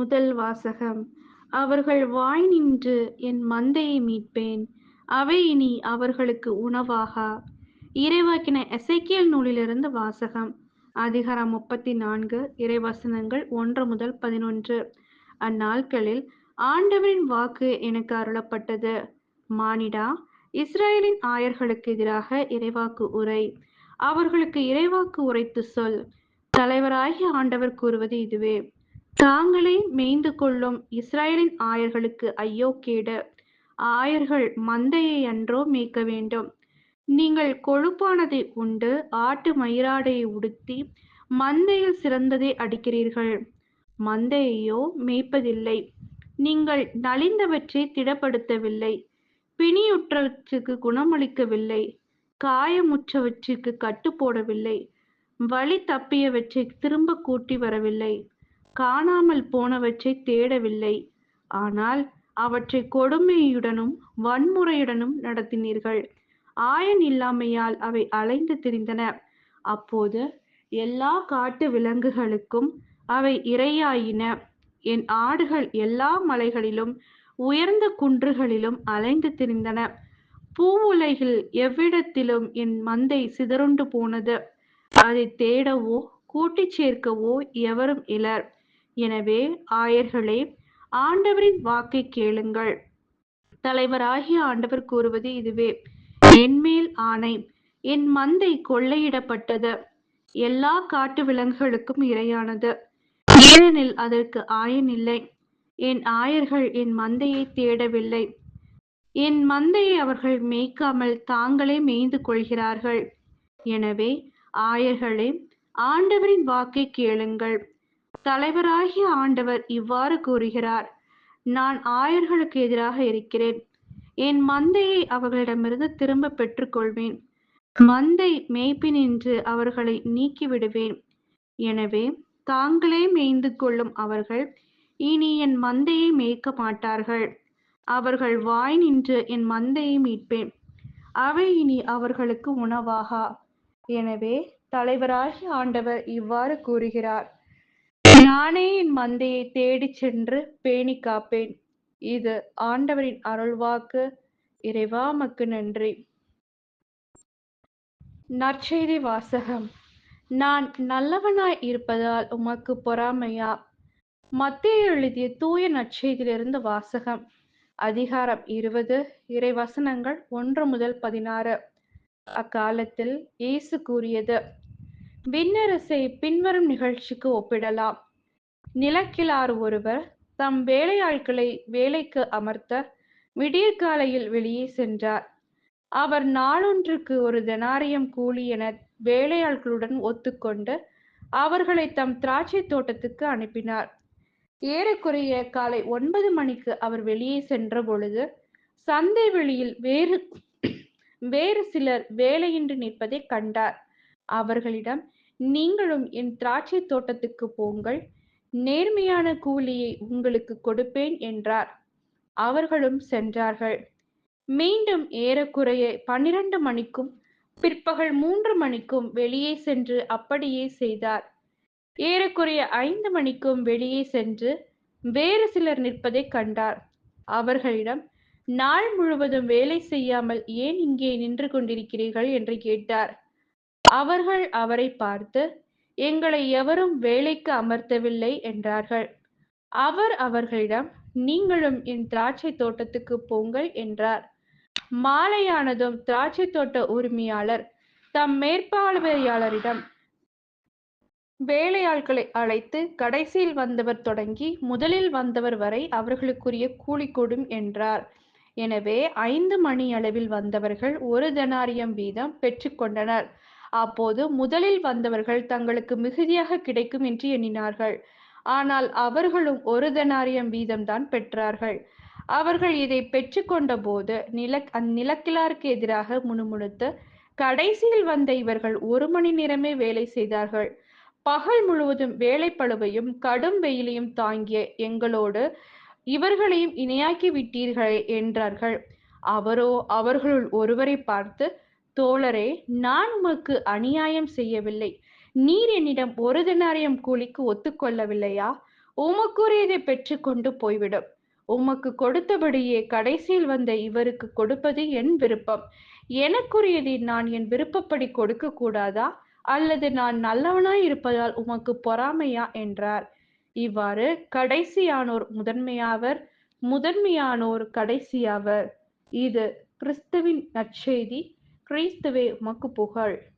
முதல் வாசகம். அவர்கள் வாய் நின்று என் மந்தையை மீட்பேன். அவை இனி அவர்களுக்கு உணவாகா? இறைவாக்கின எசைக்கியல் நூலிலிருந்து வாசகம். அதிகாரம் முப்பத்தி நான்கு இறைவசனங்கள் ஒன்று முதல் பதினொன்று. அந்நாட்களில் ஆண்டவரின் வாக்கு எனக்கு அருளப்பட்டது. மானிடா இஸ்ரேலின் ஆயர்களுக்கு எதிராக இறைவாக்கு உரை. அவர்களுக்கு இறைவாக்கு உரைத்து சொல். தலைவராகிய ஆண்டவர் கூறுவது இதுவே. தாங்களே மேய்ந்து கொள்ளும் இஸ்ரேலின் ஆயர்களுக்கு ஐயோ கேடு ஆயர்கள் மந்தையை அன்றோ மேய்க்க வேண்டும். நீங்கள் கொழுப்பானதை உண்டு ஆட்டு மயிராடையை உடுத்தி மந்தையில் சிறந்ததை அடிக்கிறீர்கள். மந்தையையோ மேய்ப்பதில்லை. நீங்கள் நலிந்தவற்றை திடப்படுத்தவில்லை. பிணியுற்றவற்றுக்கு குணமளிக்கவில்லை. காயமுற்றவற்றுக்கு கட்டு போடவில்லை வழி தப்பியவற்றை திரும்ப கூட்டி வரவில்லை. காணாமல் போனவற்றை தேடவில்லை. ஆனால் அவற்றை கொடுமையுடனும் வன்முறையுடனும் நடத்தினீர்கள். ஆயன் இல்லாமையால் அவை அலைந்து திரிந்தன. அப்போது எல்லா காட்டு விலங்குகளுக்கும் அவை இரையாயின. என் ஆடுகள் எல்லா மலைகளிலும் உயர்ந்த குன்றுகளிலும் அலைந்து திரிந்தன. பூவுலகில் எவ்விடத்திலும் என் மந்தை சிதறுண்டு போனது. அதை தேடவோ கூட்டிச் சேர்க்கவோ எவரும் இலர். எனவே ஆயர்களே ஆண்டவரின் வாக்கை கேளுங்கள். தலைவராகிய ஆண்டவர் கூறுவது இதுவே என்மேல் ஆணை என் மந்தை கொள்ளையிடப்பட்டது. எல்லா காட்டு விலங்குகளுக்கும் இரையானது. ஏனெனில் அதற்கு ஆயன் இல்லை. என் ஆயர்கள் என் மந்தையை தேடவில்லை. என் மந்தையை அவர்கள் மேய்க்காமல் தாங்களே மேய்ந்து கொள்கிறார்கள். எனவே ஆயர்களே ஆண்டவரின் வாக்கை கேளுங்கள். தலைவராகிய ஆண்டவர் இவ்வாறு கூறுகிறார் நான் ஆயர்களுக்கு எதிராக இருக்கிறேன். என் மந்தையை அவர்களிடமிருந்து திரும்ப பெற்றுக்கொள்வேன். மந்தை மேய்ப்பினின்று அவர்களை நீக்கிவிடுவேன். எனவே தாங்களே மேய்ந்து கொள்ளும் அவர்கள் இனி என் மந்தையை மேய்க்க மாட்டார்கள். அவர்கள் வாய் நின்று என் மந்தையை மீட்பேன். அவை இனி அவர்களுக்கு உணவாகா? எனவே தலைவராகிய ஆண்டவர் இவ்வாறு கூறுகிறார் நானே என் மந்தையை தேடிச் சென்று பேணி காப்பேன். இது ஆண்டவரின் அருள்வாக்கு. இறைவா மக்கு நன்றி. நற்செய்தி வாசகம். நான் நல்லவனாய் இருப்பதால் உமக்கு பொறாமையா? மத்திய எழுதிய தூய நற்செய்தியிலிருந்து வாசகம். அதிகாரம் இருபது இறை வசனங்கள் ஒன்று முதல் பதினாறு. அக்காலத்தில் இயேசு கூறியது விண்ணரசை பின்வரும் நிகழ்ச்சிக்கு ஒப்பிடலாம். நிலக்கிழார் ஒருவர் தம் வேலையாட்களை வேலைக்கு அமர்த்த விடியற்காலையில் வெளியே சென்றார். அவர் நாளொன்றுக்கு ஒரு தெனாரியம் கூலி என வேலையாட்களுடன் ஒத்துக்கொண்டு அவர்களை தம் திராட்சை தோட்டத்துக்கு அனுப்பினார். ஏறக்குறைய காலை ஒன்பது மணிக்கு அவர் வெளியே சென்ற பொழுது சந்தை வெளியில் வேறு வேறு சிலர் வேலையின்றி நிற்பதை கண்டார். அவர்களிடம் நீங்களும் என் திராட்சை தோட்டத்துக்கு போங்கள். நேர்மையான கூலியை உங்களுக்கு கொடுப்பேன் என்றார். அவர்களும் சென்றார்கள். மீண்டும் ஏறக்குறைய பன்னிரண்டு மணிக்கும் பிற்பகல் மூன்று மணிக்கும் வெளியே சென்று அப்படியே செய்தார். ஏறக்குறைய ஐந்து மணிக்கும் வெளியே சென்று வேறு சிலர் நிற்பதை கண்டார். அவர்களிடம் நாள் முழுவதும் வேலை செய்யாமல் ஏன் இங்கே நின்று கொண்டிருக்கிறீர்கள்? என்று கேட்டார். அவர்கள் அவரை பார்த்து எங்களை எவரும் வேலைக்கு அமர்த்தவில்லை என்றார்கள். அவர் அவர்களிடம் நீங்களும் என் திராட்சை தோட்டத்துக்கு போங்கள் என்றார். மாலையானதும் திராட்சை தோட்ட உரிமையாளர் தம் மேற்பார்வையாளரிடம் வேலையாட்களை அழைத்து கடைசியில் வந்தவர் தொடங்கி முதலில் வந்தவர் வரை அவர்களுக்குரிய கூலி கொடும் என்றார். எனவே ஐந்து மணி அளவில் வந்தவர்கள் ஒரு தனாரியம் வீதம் பெற்றுக்கொண்டனர் அப்போது முதலில் வந்தவர்கள் தங்களுக்கு மிகுதியாக கிடைக்கும் என்று எண்ணினார்கள். ஆனால் அவர்களும் ஒரு தனாரியம் வீதம்தான் பெற்றார்கள். அவர்கள் இதை பெற்றுக்கொண்ட போது நில அந்நிலக்கிழாருக்கு எதிராக முணுமுணுத்து கடைசியில் வந்த இவர்கள் ஒரு மணி நேரமே வேலை செய்தார்கள். பகல் முழுவதும் வேலைப்பளுவையும் கடும் வெயிலையும் தாங்கிய எங்களோடு இவர்களையும் இணையாக்கி விட்டீர்களே என்றார்கள். அவரோ அவர்களுள் ஒருவரை பார்த்து தோழரே நான் உமக்கு அநியாயம் செய்யவில்லை. நீர் என்னிடம் ஒரு தினாரியம் கூலிக்கு ஒத்துக்கொள்ளவில்லையா? உமக்குரியதை பெற்றுக்கொண்டு போய்விடும். உமக்கு கொடுத்தபடியே கடைசியில் வந்த இவருக்கு கொடுப்பது என் விருப்பம். எனக்குரியதை நான் என் விருப்பப்படி கொடுக்க கூடாதா? அல்லது நான் நல்லவனாய் இருப்பதால் உமக்கு பொறாமையா? என்றார். இவ்வாறு கடைசியானோர் முதன்மையாவர் முதன்மையானோர் கடைசியாவர். இது கிறிஸ்துவின் நற்செய்தி. கிறிஸ்துவே உமக்கு புகழ்.